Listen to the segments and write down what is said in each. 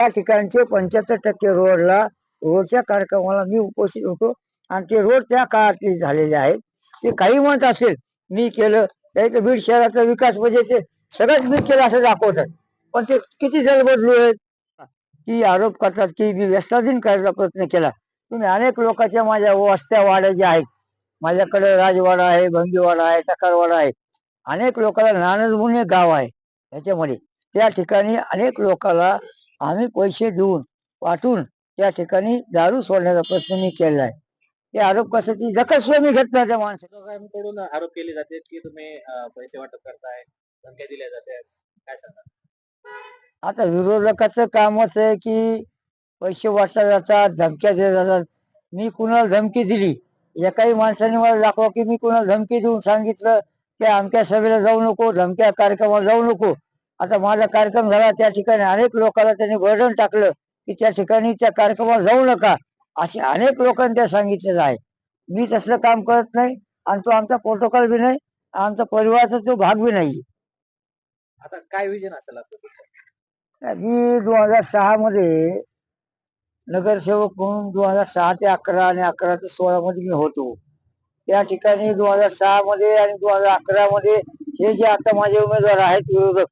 त्या ठिकाणचे पंच्याहत्तर टक्के रोडला रोडच्या कार्यक्रमाला मी उपस्थित होतो. आणि ते रोड त्या काळातले झालेले आहेत. ते काही म्हणत असेल मी केलं. त्याचं बीड शहराचा विकास म्हणजे ते सगळंच मी केलं असं दाखवतात. पण ते किती जल बदलू आहेत. की आरोप करतात की मी व्यस्ताधीन करायचा प्रयत्न केला. तुम्ही अनेक लोकांच्या माझ्या वस्त्या वाड्या ज्या आहेत माझ्याकडे राजवाडा आहे भंगीवाडा आहे टकारवाडा आहे. अनेक लोकांना नानद एक गाव आहे त्याच्यामध्ये त्या ठिकाणी अनेक लोकांना आम्ही पैसे देऊन वाटून त्या ठिकाणी दारू सोडण्याचा प्रयत्न मी केला आहे. ते आरोप कशाची दखल सुद्धा मी घेत नाही त्या माणसाची विरोधकांकडून आरोप केले जाते की तुम्ही पैसे वाटप करताय धमक्या दिल्या जातात. काय सांगा आता विरोधकाचं कामच आहे की पैसे वाटले जातात धमक्या दिल्या जातात. मी कुणाला धमकी दिली? एकाही माणसाने मला दाखवा की मी कुणाला धमकी देऊन सांगितलं की अमक्या सभेला जाऊ नको धमक्या कार्यक्रमाला जाऊ नको. आता माझा कार्यक्रम झाला त्या ठिकाणी अनेक लोकांना त्यांनी बर्डन टाकलं की त्या ठिकाणी त्या कार्यक्रमाला जाऊ नका. असे अनेक लोकांनी त्या सांगितलेलं आहे. मी तसलं काम करत नाही आणि तो आमचा प्रोटोकॉल बी नाही आमचा परिवाराचा तो भाग बी नाही. आता काय विजन असेल मी दोन हजार सहा मध्ये नगरसेवक म्हणून दोन हजार सहा ते अकरा आणि अकरा ते सोळा मध्ये मी होतो. त्या ठिकाणी दोन हजार सहा मध्ये आणि दोन हजार अकरा मध्ये हे जे आता माझे उमेदवार आहेत विरोधक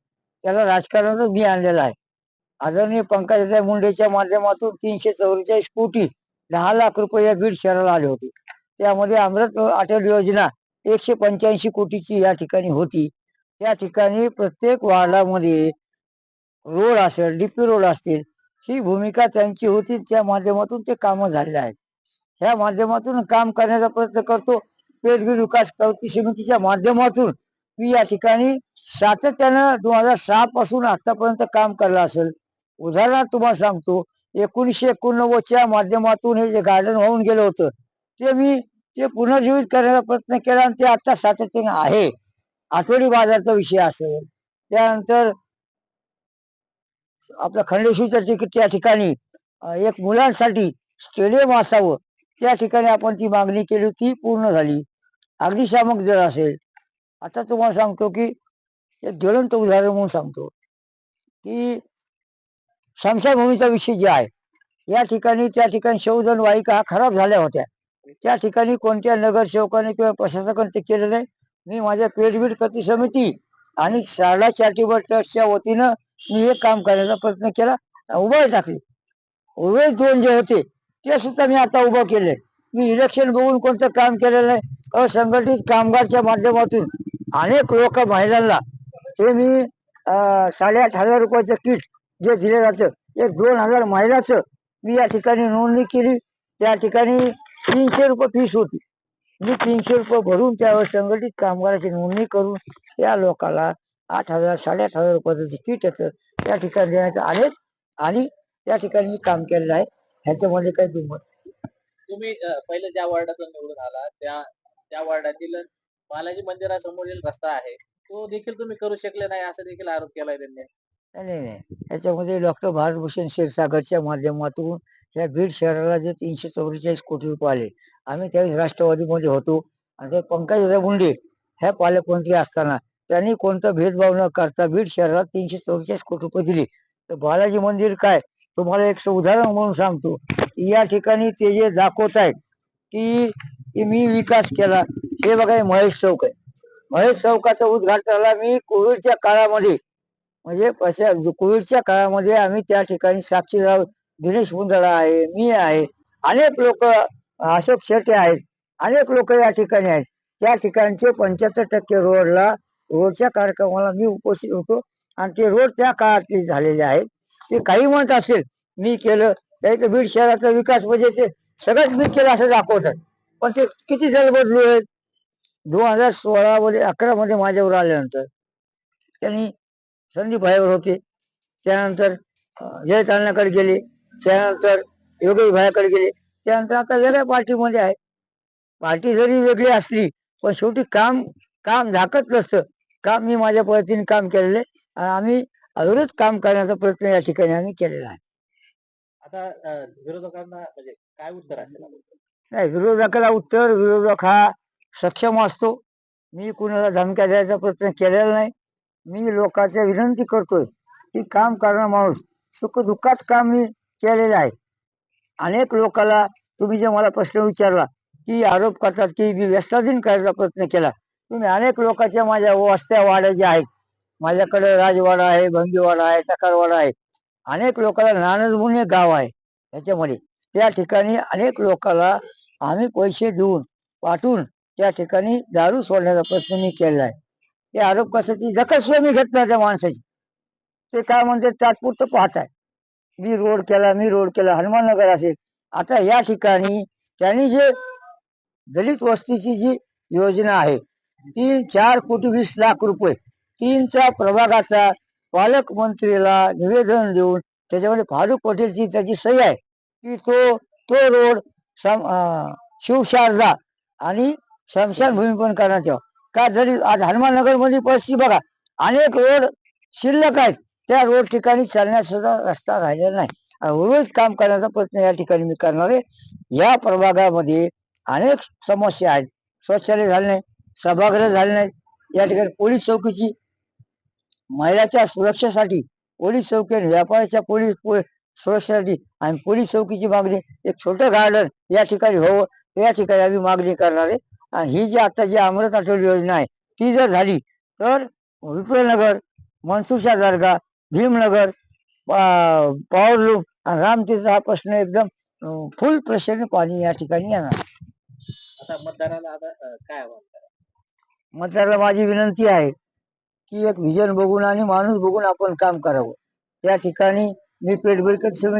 त्याला राजकारणातच मी आणलेलं आहे. आदरणीय पंकजाताई मुंडेच्या माध्यमातून तीनशे चौवेचाळीस कोटी दहा लाख रुपये या बीड शहराला आले होते. त्यामध्ये अमृत अटल योजना एकशे पंच्याऐंशी कोटीची या ठिकाणी होती. त्या ठिकाणी प्रत्येक वार्डामध्ये रोड असेल डीपी रोड असतील ही भूमिका त्यांची होती. त्या माध्यमातून ते कामं झालेले आहेत. ह्या माध्यमातून काम करण्याचा प्रयत्न करतो. पेटबीड विकास कृती समितीच्या माध्यमातून मी या ठिकाणी सातत्यानं दोन हजार सहा पासून आतापर्यंत काम करलं असेल. उदाहरणार्थ तुम्हाला सांगतो एकोणीसशे एकोणनव्वदच्या माध्यमातून हे जे गार्डन होऊन गेलं होतं ते मी ते पुनर्जीवित करण्याचा प्रयत्न केला आणि ते आता सातत्याने आहे. आठवडी बाजारचा विषय असेल. त्यानंतर आपल्या खंडेश्वरीच्या तिकीट त्या ठिकाणी एक मुलांसाठी स्टेडियम असावं त्या ठिकाणी आपण ती मागणी केली ती पूर्ण झाली. अग्निशामक दल असेल. आता तुम्हाला सांगतो की एक ज्वलंत उदाहरण म्हणून सांगतो. की स्मशानभूमीचा विषय जे आहे या ठिकाणी त्या ठिकाणी शोधन वाहिका हा खराब झाल्या होत्या. त्या ठिकाणी कोणत्या नगरसेवकाने किंवा प्रशासकाने ते केलं नाही? मी माझ्या पेडबीड कृती समिती आणि शारदा चॅरिटेबल ट्रस्टच्या वतीनं मी हे काम करण्याचा प्रयत्न केला उभे टाकले. उभे दोन जे होते ते सुद्धा मी आता उभं केले. मी इलेक्शन बघून कोणतं काम केलेलं नाही? असंघटित कामगारच्या माध्यमातून अनेक लोक महिलांना हे मी साडेआठ हजार रुपयाचं किट जे दिलं जातं एक दोन हजार महिलाचं मी या ठिकाणी नोंदणी केली. त्या ठिकाणी तीनशे रुपये फीस होती. मी तीनशे रुपये भरून त्यावर संघटित कामगाराची नोंदणी करून त्या लोकाला आठ हजार साडेआठ हजार रुपयाचं जे किट येतं त्या ठिकाणी देण्यात आले आणि त्या ठिकाणी मी काम केलेलं आहे ह्याच्यामध्ये काही दुमत तुम्ही पहिलं पहिले ज्या वार्डातून निवडून आला त्या त्या वार्डातील बालाजी मंदिरासमोरील रस्ता आहे. तो देखील तुम्ही करू शकले नाही असा देखील आरोप केलाय त्यांनी. नाही नाही त्याच्यामध्ये डॉक्टर भारतभूषण क्षीरसागरच्या माध्यमातून या बीड शहराला जे तीनशे चौवेचाळीस कोटी रुपये आले आम्ही त्यावेळेस राष्ट्रवादीमध्ये होतो. आणि ते पंकज मुंडे ह्या पालकमंत्री असताना त्यांनी कोणता भेदभाव न करता बीड शहराला तीनशे चौवेचाळीस कोटी रुपये दिले. तर बालाजी मंदिर काय? तुम्हाला एक उदाहरण म्हणून सांगतो. या ठिकाणी ते जे दाखवत आहेत की मी विकास केला हे बघा महेश चौक आहे. महेश चौकाचं उद्घाटनाला मी कोविडच्या काळामध्ये. म्हणजे कशा कोविडच्या काळामध्ये आम्ही त्या ठिकाणी साक्षीदार दिनेश मुंदडा आहे मी आहे अनेक लोक अशोक शेट्टे आहेत अनेक लोक या ठिकाणी आहेत. त्या ठिकाणचे पंच्याहत्तर टक्के रोडला रोडच्या कार्यक्रमाला मी उपस्थित होतो. आणि ते रोड त्या काळातले झालेले आहेत. ते काही म्हणत असेल मी केलं. तरी तर बीड शहराचा विकास म्हणजे ते सगळंच मी केलं असं दाखवतात. पण ते किती जण बदलू आहेत? दोन हजार सोळा मध्ये अकरा मध्ये माझ्यावर आल्यानंतर त्यांनी संदीप भाईवर होते. त्यानंतर जय तालनाकडे गेले. त्यानंतर योगेश भायाकडे गेले. त्यानंतर आता वेगळ्या पार्टीमध्ये आहे. पार्टी जरी वेगळी असली पण शेवटी काम काम झाकत नसतं. काम मी माझ्या पद्धतीने काम केलेलं आणि आम्ही अविरत काम करण्याचा प्रयत्न या ठिकाणी आम्ही केलेला आहे. आता विरोधकांना म्हणजे काय उत्तर असेल? नाही विरोधकाला उत्तर विरोधक हा सक्षम असतो. मी कुणाला धमक्या द्यायचा प्रयत्न केलेला नाही. मी लोकांच्या विनंती करतोय की काम करणारा माणूस सुखदुःखात काम मी केलेलं आहे. अनेक लोकांना तुम्ही जे मला प्रश्न विचारला की आरोप करतात की मी व्यस्ताधीन करायचा प्रयत्न केला. तुम्ही अनेक लोकांच्या माझ्या वस्त्या वाड्या ज्या आहेत. माझ्याकडे राजवाडा आहे भंगीवाडा आहे टकारवाडा आहे. अनेक लोकांना नानदमुने गाव आहे. त्याच्यामध्ये त्या ठिकाणी अनेक लोकांना आम्ही पैसे देऊन पाठवून त्या ठिकाणी दारू सोडण्याचा प्रयत्न मी केलेला आहे. ते आरोप कशाची दखल सुद्धा मी घेत नाही त्या माणसाची. ते काय म्हणते तात्पुरतं पाहत आहे. मी रोड केला मी रोड केला हनुमाननगर असेल. आता या ठिकाणी त्यांनी जे दलित वस्तीची जी योजना आहे ती चार कोटी वीस लाख रुपये तीनचा प्रभागाचा पालकमंत्रीला निवेदन देऊन त्याच्यामध्ये फारुख पटेलची त्याची सही आहे. की तो तो रोड शिवशारदा आणि स्मशानभूमी पण करण्यात यावं का जरी आज हनुमाननगरमध्ये परिस्थिती बघा अनेक रोड शिल्लक आहेत. त्या रोड ठिकाणी चालण्यास सुद्धा रस्ता राहिलेला नाही. रोज काम करण्याचा प्रयत्न या ठिकाणी मी करणार आहे. या प्रभागामध्ये अनेक समस्या आहेत. शौचालय झाले नाही सभागृह झाले नाही या ठिकाणी पोलीस चौकीची महिलाच्या सुरक्षेसाठी पोलीस चौकी आणि व्यापाऱ्याच्या पोलीस पो- सुरक्षेसाठी आणि पोलीस चौकीची मागणी एक छोटं गार्डन या ठिकाणी हो या ठिकाणी आम्ही मागणी करणार आहे. ही जी आता जी अमृत आठवडी योजना आहे ती जर झाली तर विप्रनगर मनसुषा दर्गा भीमनगर पा- पॉवर लूप आणि रामतीर्थ हा प्रश्न एकदम फुल प्रेशरने पाणी या ठिकाणी येणार. आता मतदाराला आता काय? मतदाराला माझी विनंती आहे की एक विजन बघून आणि माणूस बघून आपण काम करावं. त्या ठिकाणी मी पेट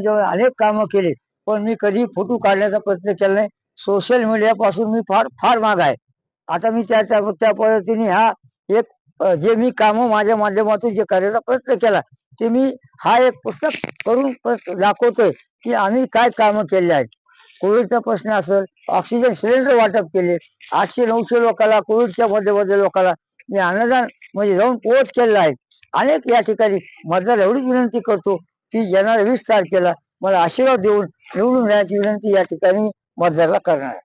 अनेक कामं केले पण मी कधी फोटो काढण्याचा प्रयत्न केला नाही. सोशल मीडियापासून मी फार फार माग आहे. आता मी त्या त्या पद्धतीने हा एक जे मी कामं माझ्या माध्यमातून जे करायचा प्रयत्न केला ते मी हा एक पुस्तक करून दाखवतोय की आम्ही काय कामं केले आहेत. कोविडचा प्रश्न असेल ऑक्सिजन सिलेंडर वाटप केले आठशे नऊशे लोकांना कोविडच्या मध्ये मध्ये लोकांना मी अन्नदान म्हणजे जाऊन पोहोच केलेला आहे. अनेक या ठिकाणी मतदार एवढीच विनंती करतो की येणाऱ्या वीस तारखेला मला आशीर्वाद देऊन निवडून देण्याची विनंती या ठिकाणी मतदाराला करणार.